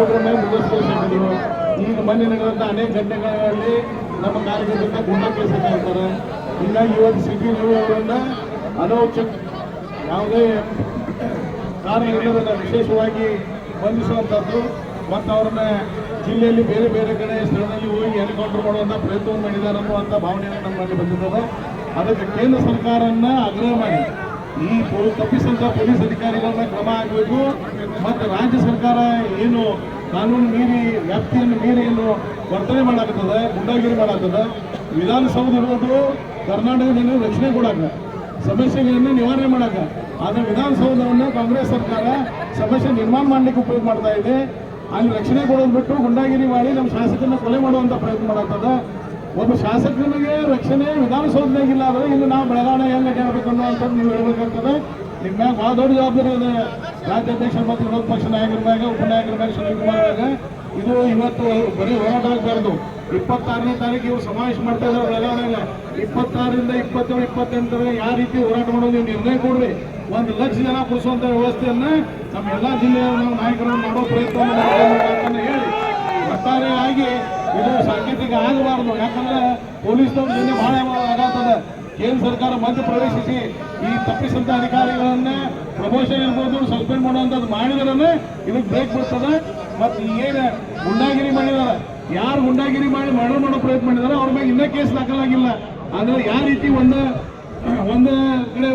ಕೊಟ್ಟರೆ ಮೇಲೆ ಮುಗಿಸ್ಕೊಳ್ಸಿದ್ರು ಈಗ ಮೊನ್ನೆ ನಡೆದಂಥ ಅನೇಕ ಘಟನೆಗಳಲ್ಲಿ ನಮ್ಮ ಕಾರ್ಯಕರ್ತರನ್ನ ಗುಣ ಕೆಲಸ ಇರ್ತಾರೆ ಹೀಗಾಗಿ ಇವತ್ತು ಸಿಟಿ ಅವರನ್ನ ಅನೌಚ ಯಾವುದೇ ಕಾರಣ ವಿಶೇಷವಾಗಿ ಬಂಧಿಸುವಂಥದ್ದು ಮತ್ತು ಅವ್ರನ್ನ ಜಿಲ್ಲೆಯಲ್ಲಿ ಬೇರೆ ಬೇರೆ ಕಡೆ ಸ್ಥಳದಲ್ಲಿ ಹೋಗಿ ಎನ್ಕೌಂಟರ್ ಮಾಡುವಂಥ ಪ್ರಯತ್ನವನ್ನು ಮಾಡಿದ್ದಾರೆ ಅನ್ನುವಂಥ ಭಾವನೆಯನ್ನು ನಮ್ಮಲ್ಲಿ ಬಂದಿದ್ದಾರೆ ಅದಕ್ಕೆ ಕೇಂದ್ರ ಸರ್ಕಾರನ್ನ ಆಗ್ರಹ ಮಾಡಿ. ಈ ತಪ್ಪಿಸಿದಂಥ ಪೊಲೀಸ್ ಅಧಿಕಾರಿಗಳನ್ನ ಕ್ರಮ ಆಗಬೇಕು. ಮತ್ತು ರಾಜ್ಯ ಸರ್ಕಾರ ಏನು ಕಾನೂನು ಮೀರಿ, ವ್ಯಾಪ್ತಿಯನ್ನು ಮೀರಿ ಏನು ವರ್ತನೆ ಮಾಡಾಕತ್ತದ, ಗುಂಡಾಗಿರಿ ಮಾಡಾಕತ್ತದ, ವಿಧಾನಸೌಧ ಇರೋದು ಕರ್ನಾಟಕದಲ್ಲಿ ರಕ್ಷಣೆ ಕೊಡಾಕ, ಸಮಸ್ಯೆಗಳನ್ನು ನಿವಾರಣೆ ಮಾಡಾಕ. ಆದರೆ ವಿಧಾನಸೌಧವನ್ನು ಕಾಂಗ್ರೆಸ್ ಸರ್ಕಾರ ಸಮಸ್ಯೆ ನಿರ್ಮಾಣ ಮಾಡಲಿಕ್ಕೆ ಉಪಯೋಗ ಮಾಡ್ತಾ ಇದೆ. ಅಲ್ಲಿ ರಕ್ಷಣೆ ಕೊಡೋದು ಬಿಟ್ಟು ಗುಂಡಾಗಿರಿ ಮಾಡಿ ನಮ್ಮ ಶಾಸಕರನ್ನ ಕೊಲೆ ಮಾಡುವಂತ ಪ್ರಯತ್ನ ಮಾಡತ್ತದ ಒಬ್ಬ ಶಾಸಕನಿಗೆ ರಕ್ಷಣೆ ವಿಧಾನಸೌಧದಾಗಿಲ್ಲ ಆದರೆ ಇಲ್ಲಿ ನಾವು ಬೆಳಗಾವಿ ಹೆಂಗೆ ಅನ್ನೋ ಅಂತ ನೀವು ಹೇಳ್ಬೇಕಾಗ್ತದೆ. ನಿಮ್ಮ ಮ್ಯಾಗ ಭಾಳ ದೊಡ್ಡ ಜವಾಬ್ದಾರಿ ಇದೆ. ರಾಜ್ಯಾಧ್ಯಕ್ಷ ಮತ್ತು ವಿರೋಧ ಪಕ್ಷ ನಾಯಕರ ಮ್ಯಾಗ ಉಪನಾಯಕರ ಮ್ಯಾಗ ಸುನೀಲ್ ಕುಮಾರ್ ಮ್ಯಾಗ. ಇದು ಇವತ್ತು ಬರೀ ಹೋರಾಟ ಆಗಬಾರ್ದು. ಇಪ್ಪತ್ತಾರನೇ ತಾರೀಕು ಇವರು ಸಮಾವೇಶ ಮಾಡ್ತಾ ಇದ್ದಾರೆ ಬೆಳಗಾವಿಯಾಗ ಇಪ್ಪತ್ತಾರರಿಂದ ಇಪ್ಪತ್ತೇಳು ಇಪ್ಪತ್ತೆಂಟರ ಯಾವ ರೀತಿ ಹೋರಾಟ ಮಾಡೋದು ನೀವು ನಿರ್ಣಯ ಕೊಡ್ರಿ. ಒಂದು ಲಕ್ಷ ಜನ ಕುಡಿಸುವಂಥ ವ್ಯವಸ್ಥೆಯನ್ನ ನಮ್ಮ ಎಲ್ಲಾ ಜಿಲ್ಲೆಯ ನಾವು ನಾಯಕರನ್ನು ಮಾಡೋ ಪ್ರಯತ್ನ ಹೇಳಿ. ಒಟ್ಟಾರೆಯಾಗಿ ಇದು ಸಾಂಕೇತಿಕ ಆಗಬಾರದು. ಯಾಕಂದ್ರೆ ಪೊಲೀಸ್ನವ್ರು ನಿನ್ನೆ ಬಹಳ ಆಗತ್ತದ ಕೇಂದ್ರ ಸರ್ಕಾರ ಮಧ್ಯ ಪ್ರವೇಶಿಸಿ ಈ ತಪ್ಪಿಸಂತ ಅಧಿಕಾರಿಗಳನ್ನ ಪ್ರಮೋಷನ್ ಇರ್ಬೋದು, ಸಸ್ಪೆಂಡ್ ಮಾಡುವಂಥದ್ದು ಮಾಡಿದ್ರೆ ಇದಕ್ಕೆ ಬ್ರೇಕ್ ಬರ್ತದೆ. ಮತ್ತು ಏನು ಗುಂಡಾಗಿರಿ ಮಾಡಿದಾರೆ, ಯಾರು ಗುಂಡಾಗಿರಿ ಮಾಡಿ ಮರ್ಡರ್ ಮಾಡೋ ಪ್ರಯತ್ನ ಮಾಡಿದಾರೆ ಅವ್ರ ಮೇಲೆ ಇನ್ನೂ ಕೇಸ್ ದಾಖಲಾಗಿಲ್ಲ. ಅಂದ್ರೆ ಯಾವ ರೀತಿ ಒಂದು ಒಂದು ಕಡೆ